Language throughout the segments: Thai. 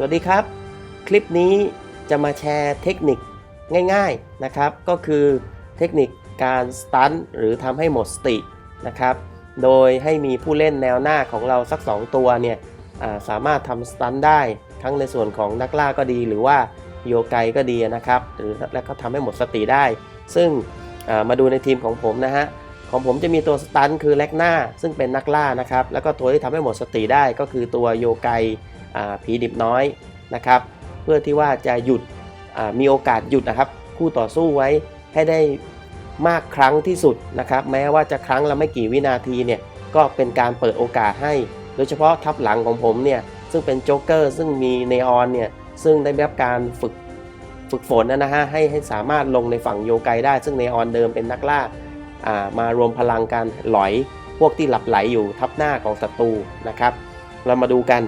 สวัสดีครับ คลิปนี้จะมาแชร์เทคนิคง่ายๆนะครับ ก็คือเทคนิคการสตันหรือทำให้หมดสตินะครับ โดยให้มีผู้เล่นแนวหน้าของเราสัก 2 ตัวเนี่ยาสามารถทำสตันได้ทั้งในส่วนของนักล่าก็ดีหรือว่าโยไกก็ดีนะครับ หรือแล้วก็ทำให้หมดสติได้ ซึ่งามาดูในทีมของผมนะฮะของผมจะมีตัวสตันคือแลกหน้าซึ่งเป็นนักล่านะครับ แล้วก็ตัวที่ทำให้หมดสติได้ก็คือตัวโยไก ผีดิบน้อยนะครับ เพื่อที่ว่าจะหยุดมีโอกาสหยุดนะครับคู่ต่อสู้ไว้ให้ได้มากครั้งที่สุดนะครับ แม้ว่าจะครั้งละไม่กี่วินาทีเนี่ยก็เป็นการเปิดโอกาสให้ โดยเฉพาะทับหลังของผมเนี่ยซึ่งเป็นโจ๊กเกอร์ซึ่งมีเนออนเนี่ยซึ่งได้รับการฝึกฝึกฝนนะฮะให้ให้สามารถลงในฝั่งโยไกได้ ซึ่งเนออนเดิมเป็นนักล่าอ่ามารวมพลังกันหลอยพวกที่หลับไหลอยู่ทับหน้าของศัตรูนะครับ เรามาดูกัน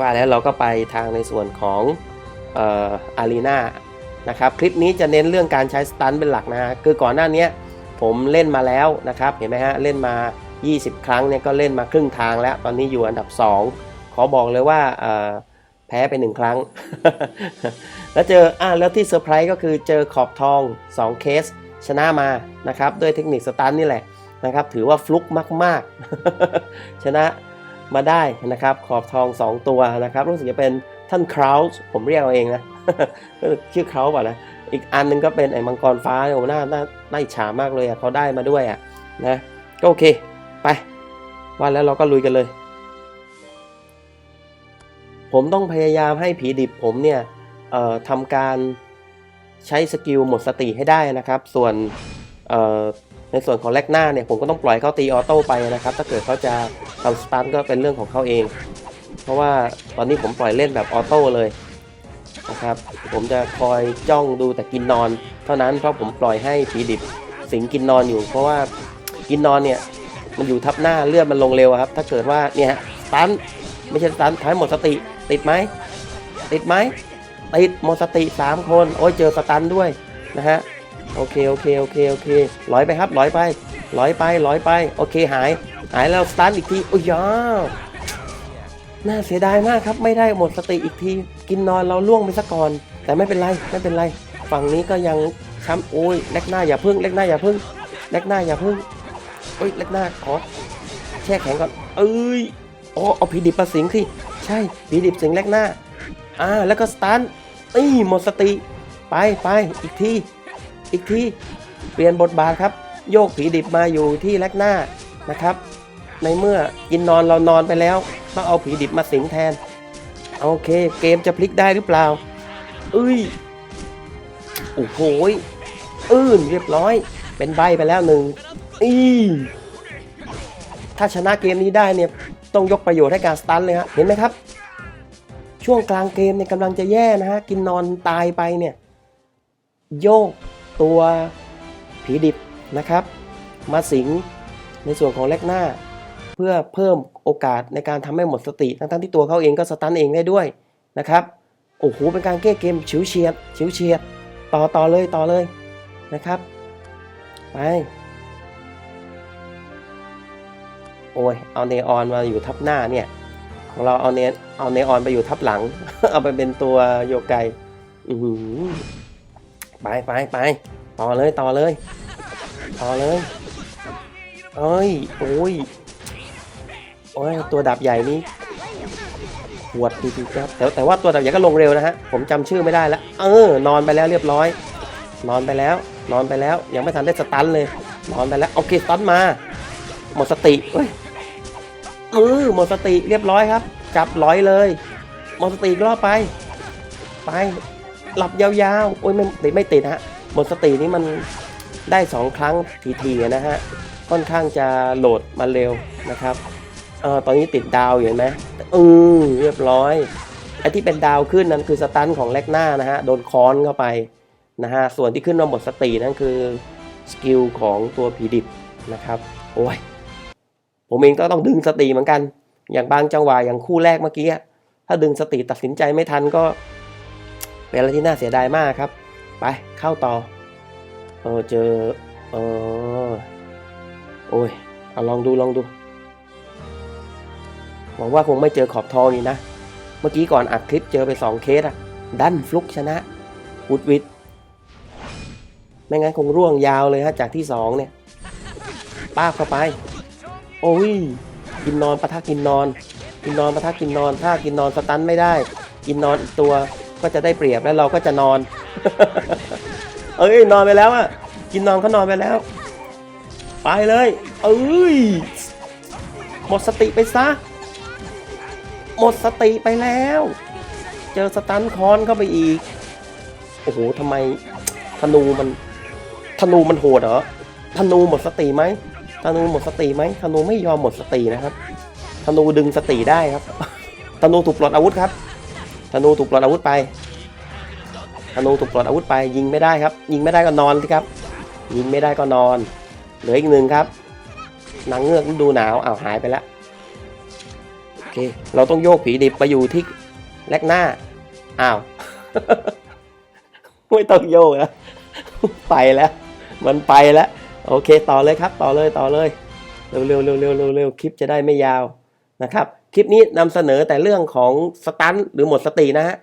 ว่าแล้วเราก็ไปทางในส่วนของอารีนานะครับคลิปนี้จะเน้นเรื่องการใช้สตันเป็นหลักนะฮะคือก่อนหน้านี้ผมเล่นมาแล้วนะครับเห็นไหมฮะเล่นมา 20 ครั้งเนี่ยก็เล่นมาครึ่งทางแล้ว ตอนนี้อยู่อันดับ 2 ขอบอกเลยว่าแพ้ไปหนึ่งครั้ง แล้วเจออะแล้วที่เซอร์ไพรส์ก็คือเจอขอบทอง 2 เคส ชนะมานะครับด้วยเทคนิคสตันนี่แหละนะครับถือว่าฟลุกมาก ๆ ชนะ มาได้นะครับ ขอบทอง 2 ตัวนะครับรู้สึกจะเป็นท่านคราวส์ผมเรียกเอาเองนะชื่อเขาเปล่านะอีกอันนึงก็เป็นไอ้มังกรฟ้าโอ้หน้าหน้าน่าอิจฉามากเลยอะเขาได้มาด้วยอะนะก็โอเคไปว่าแล้วเราก็ลุยกันเลย ผมต้องพยายามให้ผีดิบผมเนี่ยเอ่อทำการใช้สกิลหมดสติให้ได้นะครับ ส่วนเอ่อ ในส่วนของแลกหน้าเนี่ยผมก็ต้องปล่อยเขาตีออโต้ไปนะครับ ถ้าเกิดเขาจะทำสตันก็เป็นเรื่องของเขาเอง เพราะว่าตอนนี้ผมปล่อยเล่นแบบออโต้เลยนะครับ ผมจะคอยจ้องดูแต่กินนอน เท่านั้นเพราะผมปล่อยให้ผีดิบสิงกินนอนอยู่ เพราะว่ากินนอนเนี่ยมันอยู่ทับหน้าเลือดมันลงเร็วอะครับ ถ้าเกิดว่าเนี่ยสตันไม่ใช่สตันท้ายหมดสติติดไหมติดไหมติดหมดสติ 3 คน โอ้ยเจอสตันด้วยนะฮะ โอเคโอเคโอเคโอเคลอยไปครับลอยไปลอยไปลอยไป โอเคหาย หายแล้วสตันอีกทีโอ้ยน่าเสียดายมากครับ ไม่ได้หมดสติอีกที กินนอนเราล่วงไปซะก่อน แต่ไม่เป็นไรไม่เป็นไร ฝั่งนี้ก็ยังช้ำโอ้ยเล็กหน้าอย่าพึ่งเล็กหน้าอย่าพึ่งเล็กหน้าอย่าพึ่งโอ้ยเล็กหน้าขอแช่แข็งก่อน เอ้ยอ๋อเอาผีดิบมาสิงสิใช่ผีดิบสิงเล็กหน้าอ่าแล้วก็สตันนี่หมดสติ ไปไปอีกที อีกทีเปลี่ยนบทบาทครับ โยกผีดิบมาอยู่ที่เล็กหน้านะครับ ในเมื่อกินนอนเรานอนไปแล้วต้องเอาผีดิบมาสิงแทน โอเคเกมจะพลิกได้หรือเปล่าเอ้ยโอ้โหยอื้นเรียบร้อย เป็นใบไปแล้วหนึ่งอีถ้าชนะเกมนี้ได้เนี่ยต้องยกประโยชน์ให้การสตันเลยฮะเห็นไหมครับ ช่วงกลางเกมเนี่ยกำลังจะแย่นะฮะกินนอนตายไปเนี่ยโยก ตัวผีดิบนะครับ มาสิงในส่วนของแลกหน้า เพื่อเพิ่มโอกาสในการทำให้หมดสติ ทั้งๆที่ตัวเขาเองก็สตันเองได้ด้วยนะครับโอ้โหเป็นการแก้เกมฉิวเฉียดฉิวเฉียดต่อต่อเลยต่อเลยนะครับไปโอ้ยเอาเนออนมาอยู่ทับหน้าเนี่ยของเราเอาเนเอาเนออนไปอยู่ทับหลัง เอาไปเป็นตัวโยไกอือ ไปไปไปต่อเลยต่อเลยต่อเลยเอ้ยโอ้ยโอ้ยตัวดาบใหญ่นี้ปวดจริงๆครับแต่แต่ว่าตัวดาบใหญ่ก็ลงเร็วนะฮะผมจำชื่อไม่ได้แล้วเออนอนไปแล้วเรียบร้อย นอนไปแล้ว นอนไปแล้วยังไม่ทันได้สตันเลย นอนไปแล้วโอเคสตันมาหมดสติเอ้ยเออหมดสติเรียบร้อยครับ จับร้อยเลยหมดสติอีกรอบไป ไป หลับยาวๆโอ้ยไม่ติดไม่ติดฮะหมดสตินี้มันได้สองครั้งทีๆนะฮะค่อนข้างจะโหลดมาเร็วนะครับเออตอนนี้ติดดาวอยู่เห็นไหมอือเรียบร้อยไอ้ที่เป็นดาวขึ้นนั้นคือสตันของแลกหน้านะฮะโดนค้อนเข้าไปนะฮะส่วนที่ขึ้นมาหมดสตินั่นคือสกิลของตัวผีดิบนะครับโอ้ยผมเองก็ต้องดึงสติเหมือนกัน อย่างบางจังหวะอย่างคู่แรกเมื่อกี้ถ้าดึงสติตัดสินใจไม่ทันก็ เป็นอะไรที่น่าเสียดายมากครับ ไปเข้าต่อ เออเจอ เออโอ้ยเอาลองดูลองดู หวังว่าคงไม่เจอขอบทองอีกนะ เมื่อกี้ก่อนอัดคลิปเจอไป 2 เคสอะดันฟลุกชนะวุดวิดไม่งั้นคงร่วงยาวเลยฮะจากที่ 2 เนี่ยป้าเข้าไป โอ้ยกินนอนปะทะกินนอน กินนอนปะทะกินนอน ถ้ากินนอนสตันไม่ได้ กินนอนอีกตัว ก็จะได้เปรียบแล้วเราก็จะนอน เอ้ยนอนไปแล้วอะกินนอนเขานอนไปแล้ว ไปเลย เอ้ย หมดสติไปซะ หมดสติไปแล้ว เจอสตันคอนเข้าไปอีก โอ้โหทำไมธนูมันธนูมันโหดเหรอธนูหมดสติไหมธนูหมดสติไหมธนูไม่ยอมหมดสตินะครับธนูดึงสติได้ครับธนูถูกปลดอาวุธครับ ธนูถูกปลดอาวุธไปธนูถูกปลดอาวุธไป ยิงไม่ได้ครับ ยิงไม่ได้ก็นอนสิครับ ยิงไม่ได้ก็นอน เหลืออีกหนึ่งครับนางเงือกดูหนาวอ้าวหายไปแล้วโอเค เราต้องโยกผีดิบไปอยู่ที่แลกหน้าอ้าวไม่ต้องโยกแล้วไปแล้ว มันไปแล้ว โอเค ต่อเลยครับ ต่อเลยต่อเลย เร็วเร็วเร็วเร็วเร็วเร็วคลิปจะได้ไม่ยาวนะครับ คลิปนี้นำเสนอแต่เรื่องของสตันหรือหมดสตินะฮะ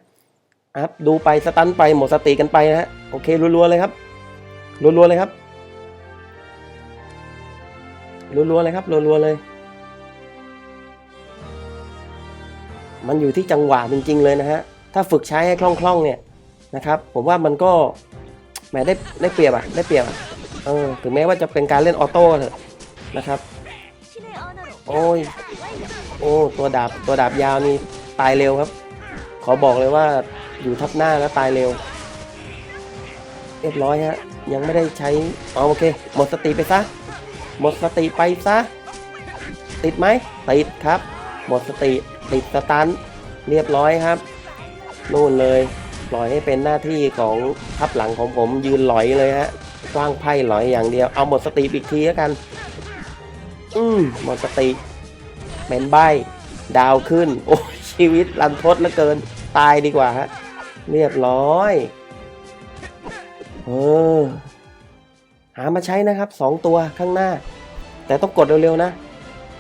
ครับดูไปสตันไปหมดสติกันไปนะฮะโอเครัวๆเลยครับรัวๆเลยครับรัวๆเลยครับรัวๆเลย มันอยู่ที่จังหวะจริง ๆ เลยนะฮะถ้าฝึกใช้ให้คล่องๆเนี่ยนะครับ ผมว่ามันก็แหมได้ได้เปรียบอะได้เปรียบอะเออถึงแม้ว่าจะเป็นการเล่นออโต้เถอะนะครับ โอ้ย โอ้ตัวดาบตัวดาบยาวนี่ตายเร็วครับ ขอบอกเลยว่าอยู่ทับหน้าแล้วตายเร็วเรียบร้อยฮะยังไม่ได้ใช้อ๋อโอเค หมดสติไปซะ หมดสติไปซะ ติดไหมติดครับ หมดสติติดสตันเรียบร้อยครับนู่นเลยปล่อยให้เป็นหน้าที่ของทับหลังของผมยืนหลอยเลยฮะกว้างไพ่หลอยอย่างเดียว เอาหมดสติอีกทีแล้วกัน อืมหมดสติ เป็นใบดาวขึ้น โอ้ชีวิตรันทดเหลือเกิน ตายดีกว่าฮะ เรียบร้อย เออ หามาใช้นะครับสองตัวข้างหน้า แต่ต้องกดเร็วๆนะ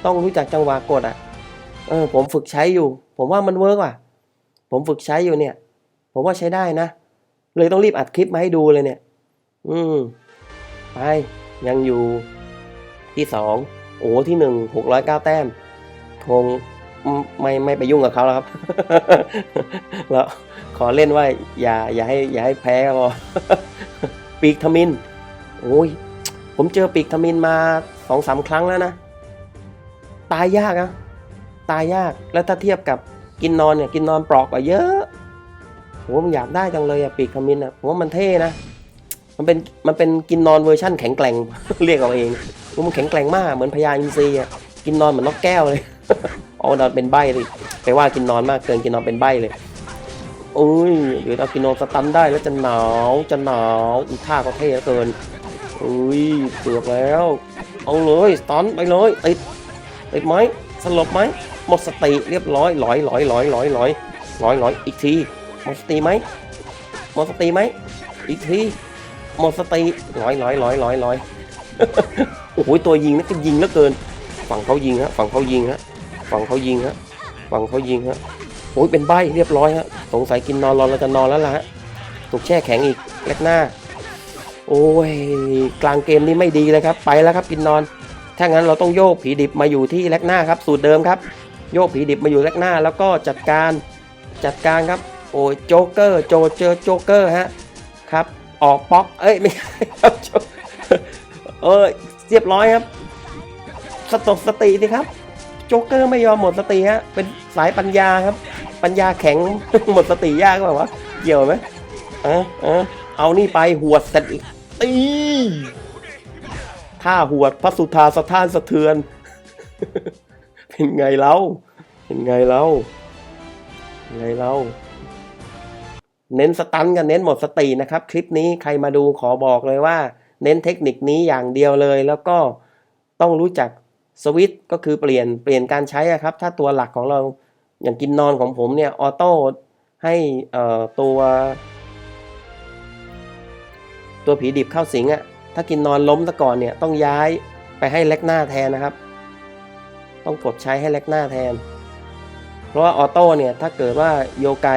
ต้องรู้จักจังหวะกดอะ เออ ผมฝึกใช้อยู่ ผมว่ามันเวิร์กว่ะ ผมฝึกใช้อยู่เนี่ย ผมว่าใช้ได้นะ เลยต้องรีบอัดคลิปมาให้ดูเลยเนี่ย อืม ไป ยังอยู่ที่สองโอ้ที่หนึ่งหกร้อยเก้าแต้ม คงไม่ไม่ไปยุ่งกับเขาแล้วครับ แล้วขอเล่นว่าอย่าอย่าให้อย่าให้แพ้ก็พอปีกทมิน โอ้ย ผมเจอปีกทมินมาสองสามครั้งแล้วนะ ตายยากนะ ตายยาก แล้วถ้าเทียบกับกินนอนเนี่ย กินนอนปลอกกว่าเยอะผมว่ามันอยากได้จังเลยอะปีกทมินอะผมว่ามันเท่นะ มันเป็นมันเป็นกินนอนเวอร์ชั่นแข็งแกร่ง เรียกเอาเอง มันแข็งแกร่งมากเหมือนพญาอินทรีอะกินนอนเหมือนนกแก้วเลย อ๋อนอนเป็นใบเลยไปว่ากินนอนมากเกินกินนอนเป็นใบเลยอุ้ยเดี๋ยวเอากินนอนสตันได้แล้วจะหนาวจะหนาวอีท่าก็เท่เหลือเกินอุ้ยเกือบแล้ว เอาเลยสตันไปเลยติดติดไหมสลบไหมหมดสติเรียบร้อยลอยลอยลอยลอยลอยลอยลอยอีกทีหมดสติไหมหมดสติไหมอีกทีหมดสติลอยลอยลอยลอยลอยโอ้โหตัวยิงนี่ก็ยิงเหลือเกิน ฝั่งเขายิงฮะฝั่งเขายิงฮะ ฝั่งเขายิงฮะฝั่งเขายิงฮะโอ้ยเป็นใบเรียบร้อยฮะสงสัยกินนอนรอเราจะนอนแล้วล่ะฮะถูกแช่แข็งอีกเล็กหน้า โอ้ยกลางเกมนี่ไม่ดีเลยครับ ไปแล้วครับกินนอน ถ้างั้นเราต้องโยกผีดิบมาอยู่ที่แล็กหน้าครับ สูตรเดิมครับ โยกผีดิบมาอยู่แล็กหน้า แล้วก็จัดการจัดการครับ โอ้ยโจ๊กเกอร์โจเจอโจ๊กเกอร์ฮะครับออกป๊อกเอ้ยไม่ใช่ครับเออเรียบร้อยครับสตบสติสิครับ โจ๊กเกอร์ไม่ยอมหมดสติฮะ เป็นสายปัญญาครับ ปัญญาแข็ง หมดสติยากก็แบบว่าเกี่ยวไหมออเออเอานี่ไปหัวเสร็จอีกตีท่าหัวพระสุธาสถานสะเทือน เป็นไงเล่าเป็นไงเล่าเป็นไงเล่าเน้นสตันกันเน้นหมดสตินะครับ คลิปนี้ใครมาดูขอบอกเลยว่า เน้นเทคนิคนี้อย่างเดียวเลย แล้วก็ต้องรู้จัก สวิตก็คือเปลี่ยนเปลี่ยนการใช้อะครับ ถ้าตัวหลักของเราอย่างกินนอนของผมเนี่ยออโต้ให้ตัวตัวผีดิบเข้าสิงอะถ้ากินนอนล้มซะก่อนเนี่ยต้องย้ายไปให้เล็กหน้าแทนนะครับ ต้องกดใช้ให้เล็กหน้าแทน เพราะว่าออโต้เนี่ยถ้าเกิดว่าโยไก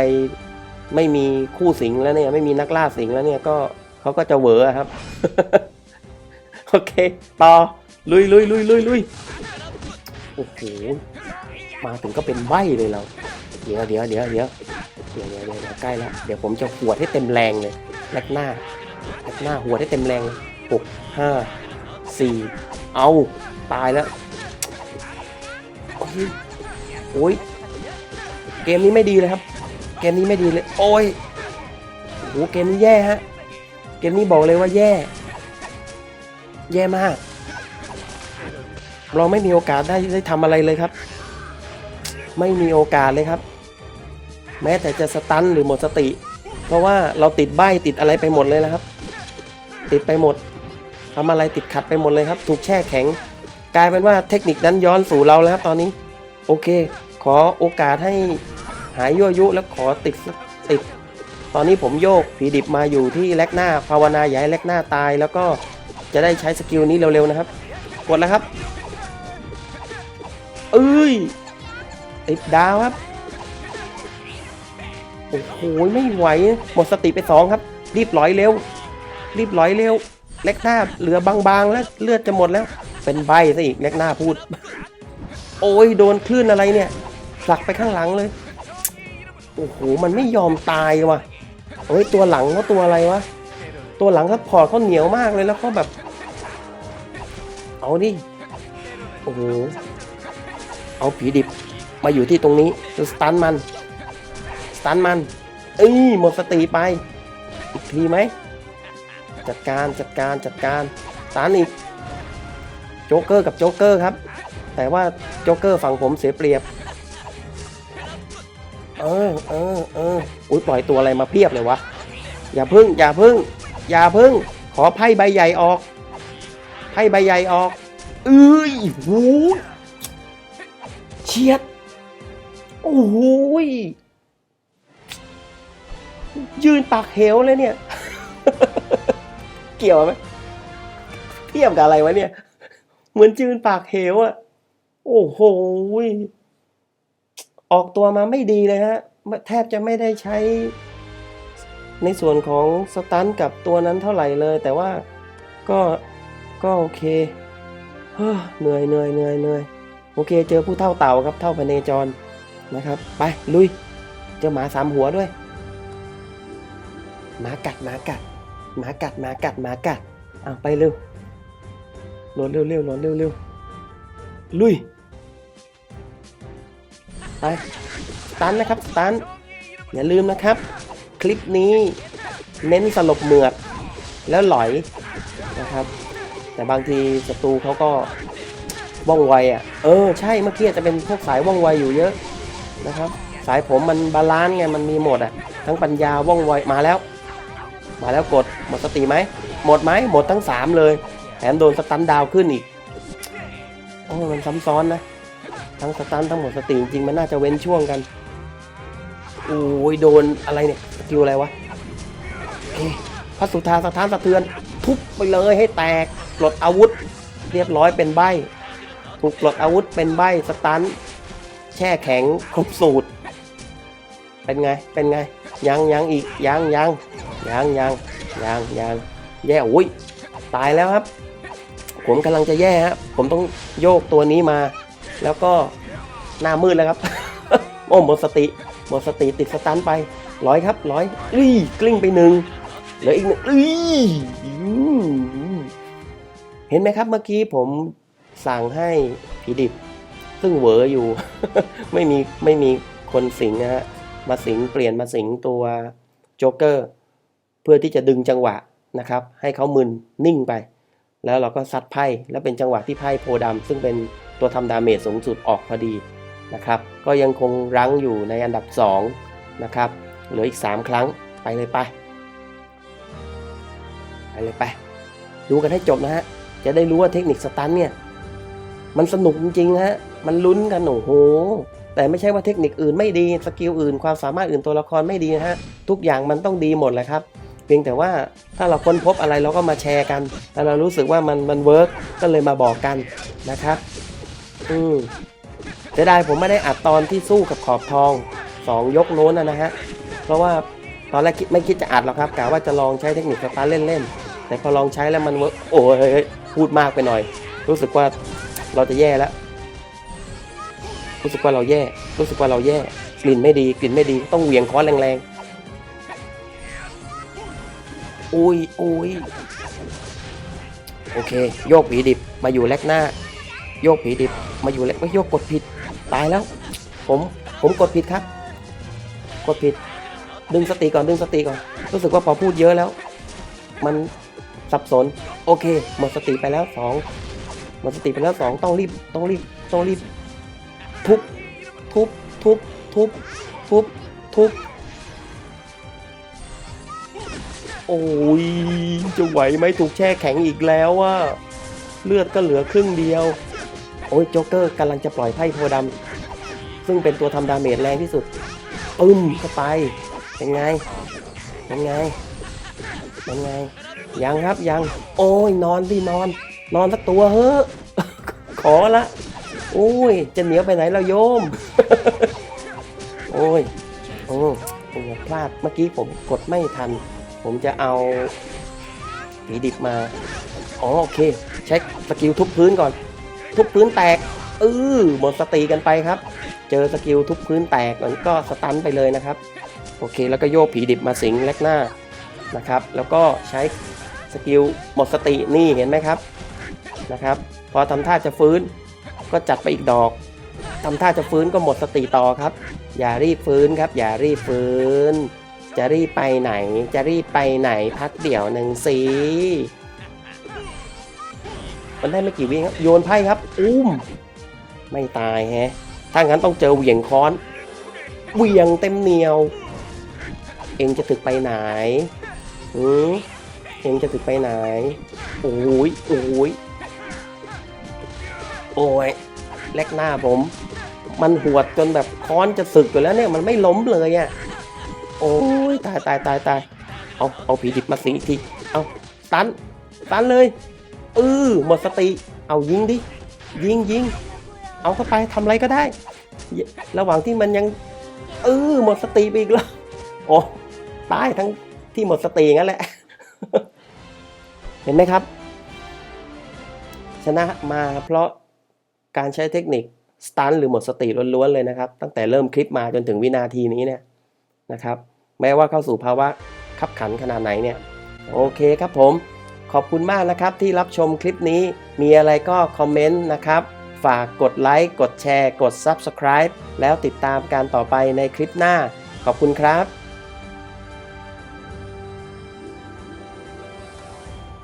ไม่มีคู่สิงแล้วเนี่ยไม่มีนักล่าสิงแล้วเนี่ยก็เขาก็จะเหวอครับ โอเค ต่อ ลุยลุยลุยลุยลุยโอ้โห มาถึงก็เป็นใบเลยเรา เดี๋ยวเดี๋ยวเดี๋ยวเดี๋ยวเดี๋ยวเดี๋ยวเดี๋ยวใกล้แล้ว เดี๋ยวผมจะหววให้เต็มแรงเลยแลกหน้าแลกหน้าหัวให้เต็มแรงหกห้าสี่เอาตายแล้ว โอ้ยเกมนี้ไม่ดีเลยครับ เกมนี้ไม่ดีเลย โอ้ยโอ้เกมนี้แย่ฮะ เกมนี้บอกเลยว่าแย่ แย่มาก เราไม่มีโอกาสได้ได้ทำอะไรเลยครับ ไม่มีโอกาสเลยครับ แม้แต่จะสตันหรือหมดสติ เพราะว่าเราติดใบติดอะไรไปหมดเลยนะครับ ติดไปหมดทำอะไรติดขัดไปหมดเลยครับ ถูกแช่แข็ง กลายเป็นว่าเทคนิคนั้นย้อนสู่เราแล้วครับตอนนี้ โอเค ขอโอกาสให้หายยั่วยุแล้วขอติดติด ตอนนี้ผมโยกผีดิบมาอยู่ที่แลกหน้า ภาวนาอย่าให้แลกหน้าตาย แล้วก็จะได้ใช้สกิลนี้เร็วๆนะครับ กดแล้วครับ เอ้ยติดดาวครับ โอ้โหไม่ไหว หมดสติไปสองครับ รีบร้อยเร็ว รีบร้อยเร็ว เล็กหน้าเหลือบางๆแล้วเลือดจะหมดแล้ว เป็นใบซะอีกเล็กหน้าพูด โอ้ยโดนคลื่นอะไรเนี่ยผลักไปข้างหลังเลย โอ้โหมันไม่ยอมตายว่ะเฮ้ยตัวหลังเขาตัวอะไรวะ ตัวหลังเขาพอร์ตเขาเหนียวมากเลยแล้วเขาแบบ เอาดิ โอ้โห เอาผีดิบมาอยู่ที่ตรงนี้สตันมัน สตันมัน เอ้ยหมดสติไป อีกทีไหม จัดการจัดการจัดการสตันอีก โจ๊กเกอร์กับโจ๊กเกอร์ครับ แต่ว่าโจ๊กเกอร์ฝั่งผมเสียเปรียบ เออเออเอออุ้ยปล่อยตัวอะไรมาเพียบเลยวะ อย่าพึ่ง อย่าพึ่ง อย่าพึ่ง ขอไพ่ใบใหญ่ออก ไพ่ใบใหญ่ออกเอ้ยหู ฉียด โอ้โหยืนปากเหวเลยเนี่ย เกี่ยวไหมเทียบกับอะไรวะเนี่ย เหมือนยืนปากเหวอะโอ้โหออกตัวมาไม่ดีเลยฮะ แทบจะไม่ได้ใช้ ในส่วนของสตันกับตัวนั้นเท่าไหร่เลย แต่ว่าก็ก็โอเคเหนื่อยเหนื่อยเหนื่อยเหนื่อย โอเค เจอผู้เท่าเต่าครับ เท่าพเนจรนะครับ ไปลุย เจอหมาสามหัวด้วย หมากัดหมากัดหมากัดหมากัดหมากัดอะไปเร็วโหลดเร็วเร็วโหลดเร็วเร็วลุย ไปตันนะครับตันอย่าลืมนะครับ คลิปนี้เน้นสลบเหมือดแล้วหลอยนะครับ แต่บางทีศัตรูเขาก็ ว่องไวอะ เออ ใช่เมื่อกี้อาจจะเป็นพวกสายว่องไวอยู่เยอะนะครับ สายผมมันบาลานซ์ไงมันมีหมดอะ ทั้งปัญญาว่องไวมาแล้ว มาแล้วกดหมดสติไหมหมดไหมหมดทั้งสามเลย แถมโดนสตันดาวขึ้นอีกโอ้มันซ้ำซ้อนนะ ทั้งสตันทั้งหมดสติจริงมันน่าจะเว้นช่วงกันโอ้ยโดนอะไรเนี่ยสกิลอะไรวะโอเคพระสุธาสถานสะเทือน ทุบไปเลยให้แตกปลดอาวุธ เรียบร้อยเป็นใบ ถูกปลดอาวุธเป็นใบสตันแช่แข็งครบสูตร เป็นไง เป็นไง ยังยังอีก ยังยังยังยังยังยังแย่โอ้ยตายแล้วครับ ผมกำลังจะแย่ฮะผมต้องโยกตัวนี้มา แล้วก็หน้ามืดแล้วครับ โอ้หมดสติหมดสติติดสตันไปร้อยครับร้อยอุ้ยกลิ้งไปหนึ่งเหลืออีกหนึ่งอุ้ยเห็นไหมครับเมื่อกี้ผม สั่งให้ผีดิบ ซึ่งเหวออยู่ ไม่มีไม่มีคนสิงนะฮะมาสิงเปลี่ยนมาสิงตัวโจ๊กเกอร์ เพื่อที่จะดึงจังหวะนะครับ ให้เขามึนนิ่งไป แล้วเราก็ซัดไพ่แล้วเป็นจังหวะที่ไพ่โพธิ์ดำซึ่งเป็นตัวทำดาเมจสูงสุดออกพอดีนะครับ ก็ยังคงรั้งอยู่ในอันดับ 2 นะครับเหลืออีก 3 ครั้งไปเลยไปไปเลยไป ดูกันให้จบนะฮะ จะได้รู้ว่าเทคนิคสตันเนี่ย มันสนุกจริงๆฮะ มันลุ้นกันโอ้โห แต่ไม่ใช่ว่าเทคนิคอื่นไม่ดี สกิลอื่น ความสามารถอื่นตัวละครไม่ดีนะฮะ ทุกอย่างมันต้องดีหมดแหละครับ เพียงแต่ว่าถ้าเราค้นพบอะไรเราก็มาแชร์กันแล้วเรารู้สึกว่ามันมันเวิร์กก็เลยมาบอกกันนะครับ อืมสียดายผมไม่ได้อัดตอนที่สู้กับขอบทองสองยกโน้นนะฮะ เพราะว่าตอนแรกคิดไม่คิดจะอัดหรอกครับกะว่าจะลองใช้เทคนิคสตาร์เล่นๆ แต่พอลองใช้แล้วมันเวิร์กโอ้ยพูดมากไปหน่อย รู้สึกว่า เราจะแย่แล้ว รู้สึกว่าเราแย่ รู้สึกว่าเราแย่ กลิ่นไม่ดี กลิ่นไม่ดี ต้องเหวี่ยงค้อนแรงๆ อุ้ยอุ้ยโอเค โยกผีดิบ มาอยู่แลกหน้า โยกผีดิบ มาอยู่แลกไม่โยกกดผิด ตายแล้ว ผม ผมกดผิดครับ กดผิด ดึงสติก่อน ดึงสติก่อน รู้สึกว่าพอพูดเยอะแล้ว มันสับสน โอเค หมดสติไปแล้วสอง หมดสติไปแล้วสองต้องรีบต้องรีบต้องรีบทุบทุบทุบทุบทุบทุบโอ้ยจะไหวไหมถูกแช่แข็งอีกแล้วว่าเลือดก็เหลือครึ่งเดียว โอ้ยโจ๊กเกอร์กำลังจะปล่อยไพ่โพดำซึ่งเป็นตัวทำดาเมจแรงที่สุดปึ้มเข้าไปเป็นไงเป็นไงเป็นไงยังครับยัง โอ้ยนอนดินอน นอนสักตัวเฮ้อขอละโอ้ย จะเหนียวไปไหนเราโยม โอ้ยโอ้โอ้พลาดเมื่อกี้ผมกดไม่ทัน ผมจะเอาผีดิบมา อ๋อโอเค เช็คสกิลทุบพื้นก่อน ทุบพื้นแตกเออหมดสติกันไปครับ เจอสกิลทุบพื้นแตกมันก็สตันไปเลยนะครับ โอเค แล้วก็โยกผีดิบมาสิงแลกหน้านะครับ แล้วก็ใช้สกิลหมดสตินี่เห็นไหมครับ นะครับ พอทำท่าจะฟื้นก็จัดไปอีกดอกทำท่าจะฟื้นก็หมดสติต่อครับ อย่ารีบฟื้นครับ อย่ารีบฟื้น จะรีบไปไหน จะรีบไปไหนพักเดี๋ยวหนึ่งสิมันได้ไม่กี่วิครับโยนไพ่ครับอุ้มไม่ตายแฮะถ้างั้นต้องเจอเหวี่ยงค้อนเหวี่ยงเต็มเหนียว เองจะถึกไปไหนหืมเองจะถึกไปไหนโอ้ยโอ้ย โอ้ยแลกหน้าผม มันหวดจนแบบค้อนจะสึกอยู่แล้วเนี่ยมันไม่ล้มเลยอะ่ะโอ้ยตายตายตายตายเอาเอาผีดิบมาสิงอีกทีเอาตันตันเลยเออหมดสติ เอายิงดิยิงยิงเอาเข้าไปทำอะไรก็ได้ ระหว่างที่มันยังเออหมดสติไปอีกแล้วโอ้ตายทั้งที่หมดสติงั้นแหละ เห็นไหมครับ ชนะมาเพราะ การใช้เทคนิคสตันหรือหมดสติล้วนๆเลยนะครับ ตั้งแต่เริ่มคลิปมาจนถึงวินาทีนี้เนี่ยนะครับ แม้ว่าเข้าสู่ภาวะขับขันขนาดไหนเนี่ย โอเคครับผม ขอบคุณมากนะครับที่รับชมคลิปนี้ มีอะไรก็คอมเมนต์นะครับ ฝากกดไลค์ กดแชร์ กด Subscribe แล้วติดตามการต่อไปในคลิปหน้า ขอบคุณครับ